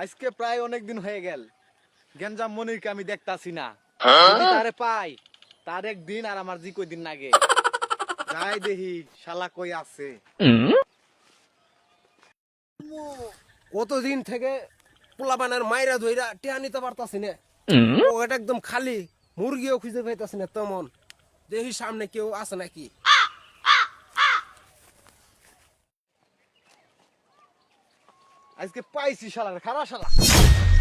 আজকে প্রায় অনেক দিন হয়ে গেল। গেঞ্জাম মনিরকে আমি দেখতাছি না। যদি তারে পাই তার একদিন আর আমার জি কই দিন নাগে যাই দেখি শালা কই আছে। কতদিন থেকে পোলাপানের মাইরা ধইরা টেহা নিতে পারতাছি না। ও এটা একদম খালি মুরগিও খুঁজে পাইতাছি না তেমন। দেখি সামনে কেউ আছে নাকি? আজকে পাইছি শালার খারাপ শালা।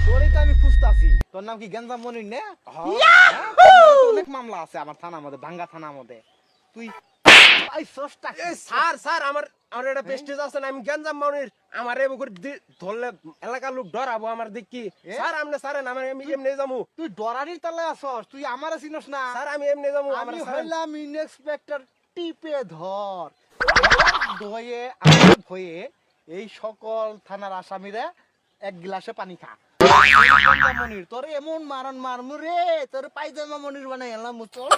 তোরই তো আমি খুঁজতাছি। তোর নাম কি গেঞ্জাম মনির নে? হ্যাঁ, তো অনেক মামলা আছে আমার থানার মধ্যে ভাঙ্গা থানার মধ্যে। তুই পাইছস স্যার স্যার আমার আমার একটা পেস্টেজ আছে না আমি গঞ্জাম মাউনির আমার এব করে ধরলে এলাকার লোক ডরাবো আমার দেখি স্যার আমনে স্যার আমি আমি এমনি যামু তুই তলে তুই আমার চিনস না। স্যার আমি এমনি যামু আমার আমি হইলাম ইনস্পেক্টর টিপে ধর। আমার দয়ে আমার ভয়ে এই সকল থানার আসামিরা এক গ্লাসে পানি খা। মনির তোর এমন মারণ মারমু রে তোর পায়জামা মনির বানাই এলাম চল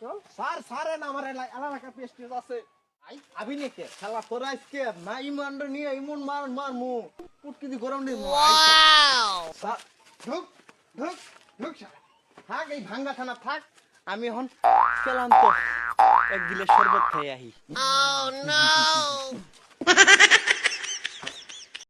চল স্যার স্যার না আমার এলা- এলাকার পেস্টেজ আছে। আই আবি নেকে শালা তোর আজকে না ইমান নিয়ে ইমন মারণ মারমু। পুটকি দি গরম দিমু স্যার ঢুক ঢুক ঢুক থাক এই ভাঙ্গা থানা থাক। আমি এখন গেলাম তো এক গিলে শরবত খেয়ে আহি।